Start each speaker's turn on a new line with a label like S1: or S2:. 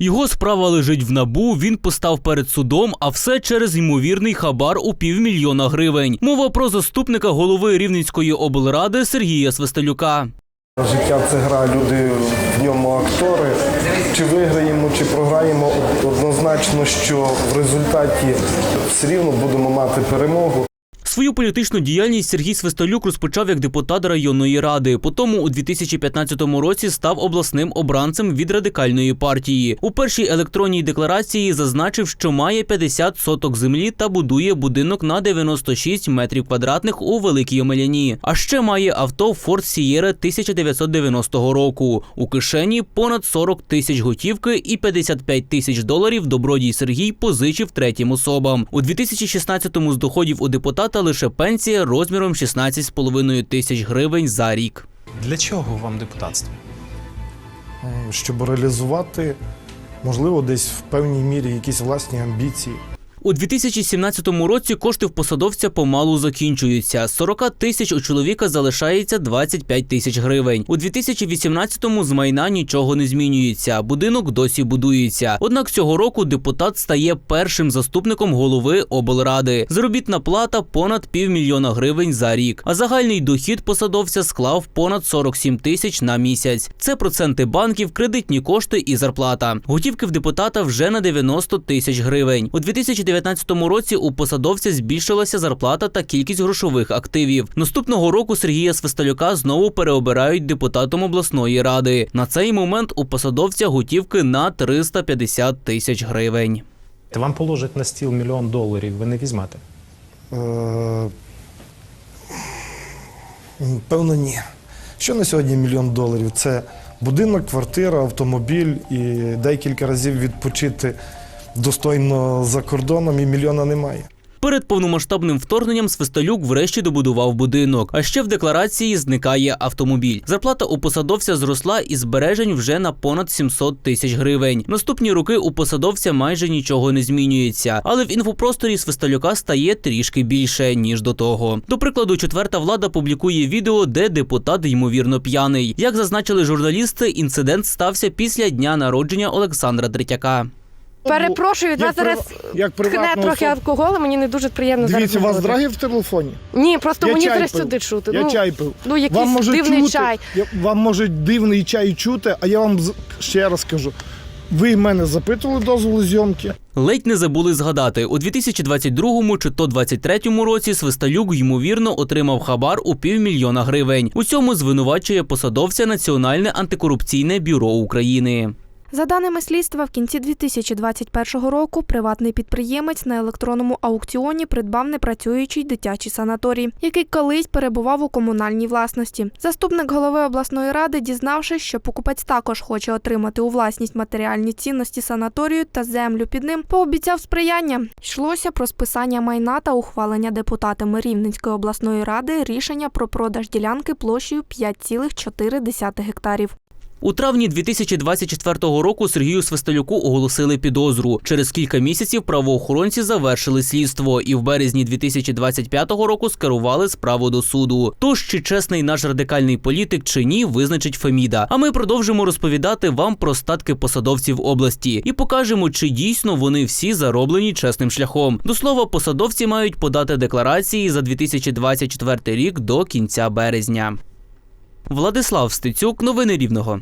S1: Його справа лежить в набу. Він постав перед судом, а все через ймовірний хабар у півмільйона гривень. Мова про заступника голови Рівненської облради Сергія Свистелюка.
S2: Життя це гра, люди в ньому актори. Чи виграємо, чи програємо, однозначно, що в результаті все рівно будемо мати перемогу.
S1: Свою політичну діяльність Сергій Свистолюк розпочав як депутат районної ради. Потім у 2015 році став обласним обранцем від радикальної партії. У першій електронній декларації зазначив, що має 50 соток землі та будує будинок на 96 метрів квадратних у Великій Омеляні. А ще має авто Ford Sierra 1990 року. У кишені понад 40 тисяч готівки і 55 тисяч доларів добродій Сергій позичив третім особам. У 2016-му з доходів у депутата лише пенсія розміром 16,5 тисяч гривень за рік.
S3: Для чого вам депутатство?
S2: Щоб реалізувати, можливо, десь в певній мірі якісь власні амбіції.
S1: У 2017 році кошти в посадовця помалу закінчуються. З 40 тисяч у чоловіка залишається 25 тисяч гривень. У 2018-му з майна нічого не змінюється. Будинок досі будується. Однак цього року депутат стає першим заступником голови облради. Заробітна плата понад півмільйона гривень за рік. А загальний дохід посадовця склав понад 47 тисяч на місяць. Це проценти банків, кредитні кошти і зарплата. Готівки в депутата вже на 90 тисяч гривень. У 2019 році у посадовця збільшилася зарплата та кількість грошових активів. Наступного року Сергія Свисталюка знову переобирають депутатом обласної ради. На цей момент у посадовця готівки на 350 тисяч гривень.
S3: Вам положать на стіл мільйон доларів, ви не візьмете.
S2: Е, Певно, ні. Що на сьогодні мільйон доларів? Це будинок, квартира, автомобіль і декілька разів відпочити достойно за кордоном, і мільйона немає.
S1: Перед повномасштабним вторгненням Свисталюк врешті добудував будинок. А ще в декларації зникає автомобіль. Зарплата у посадовця зросла і збережень вже на понад 700 тисяч гривень. Наступні роки у посадовця майже нічого не змінюється, але в інфопросторі Свисталюка стає трішки більше ніж до того. До прикладу, четверта влада публікує відео, де депутат ймовірно п'яний. Як зазначили журналісти, інцидент стався після дня народження Олександра Третяка.
S4: Перепрошую, від вас зараз
S5: як
S4: тхне
S5: приватна
S4: трохи
S5: особа.
S4: алкоголю, мені не дуже приємно
S5: Дивіться, у
S4: зараз.
S5: вас
S4: говорити.
S5: драги в телефоні?
S4: Ні, просто
S5: Я
S4: мені
S5: чай
S4: зараз
S5: пив.
S4: сюди чути.
S5: Я
S4: ну,
S5: чай пив.
S4: ну якийсь
S5: вам може
S4: дивний
S5: чути,
S4: чай.
S5: я- Вам може дивний чай чути, а я вам з- ще раз кажу. Ви мене запитували дозволу зйомки.
S1: Ледь не забули згадати, у 2022 чи то 23 році Свисталюк ймовірно отримав хабар у півмільйона гривень. У цьому звинувачує посадовця Національне антикорупційне бюро України.
S6: За даними слідства, в кінці 2021 року приватний підприємець на електронному аукціоні придбав непрацюючий дитячий санаторій, який колись перебував у комунальній власності. Заступник голови обласної ради, дізнавшись, що покупець також хоче отримати у власність матеріальні цінності санаторію та землю під ним, пообіцяв сприяння. Йшлося про списання майна та ухвалення депутатами Рівненської обласної ради рішення про продаж ділянки площею 5,4 гектарів.
S1: У травні 2024 року Сергію Свисталюку оголосили підозру. Через кілька місяців правоохоронці завершили слідство і в березні 2025 року скерували справу до суду. Тож чи чесний наш радикальний політик чи ні, визначить Феміда. А ми продовжимо розповідати вам про статки посадовців області і покажемо, чи дійсно вони всі зароблені чесним шляхом. До слова, посадовці мають подати декларації за 2024 рік до кінця березня. Владислав Стецюк, новини Рівного.